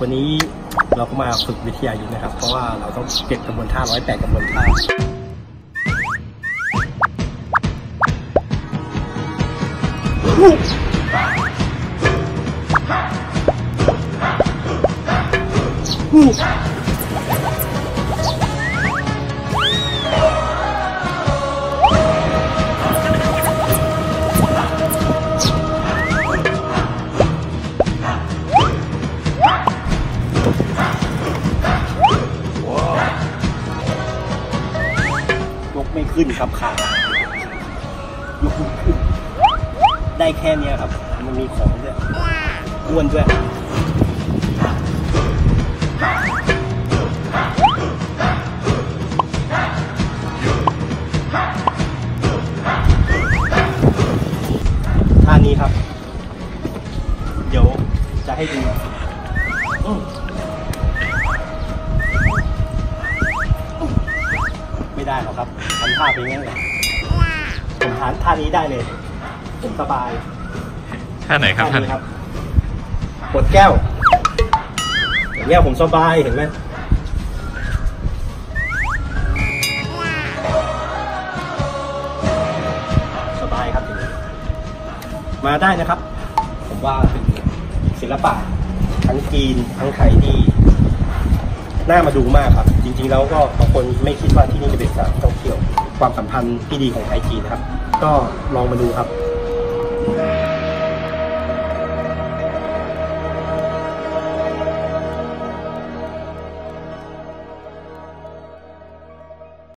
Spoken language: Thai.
วันนี้เราก็มาฝึกวิทยายุทธนะครับ เพราะว่าเราต้องเก็บกระบวนท่าร้อยแปดกระบวนท่าย ขึ้นครับขายกไม่ขึ้น ได้แค่นี้ครับ มันมีของด้วยอ้วนด้วยท่านี้ครับ เดี๋ยวจะให้ดู ไม่ได้หรอกครับทำท่าไปงั้นเลยผมทานท่านี้ได้เลยผมสบายท่าไหนครับท่านนี้ครับกดแก้วอย่างเงี้ยผมสบายเห็นไหมสบายครับอย่างนี้มาได้นะครับ ผมว่าเป็นศิลปะทั้งจีนทั้งไทยที่น่ามาดูมากครับจ ริงๆแล้วก็บางคนไม่คิดว่าที่นี่จะเป็นสถานท่องเที่ยว ความสัมพันธ์ที่ดีของไทยจีนครับ ก็ลองมาดูครับ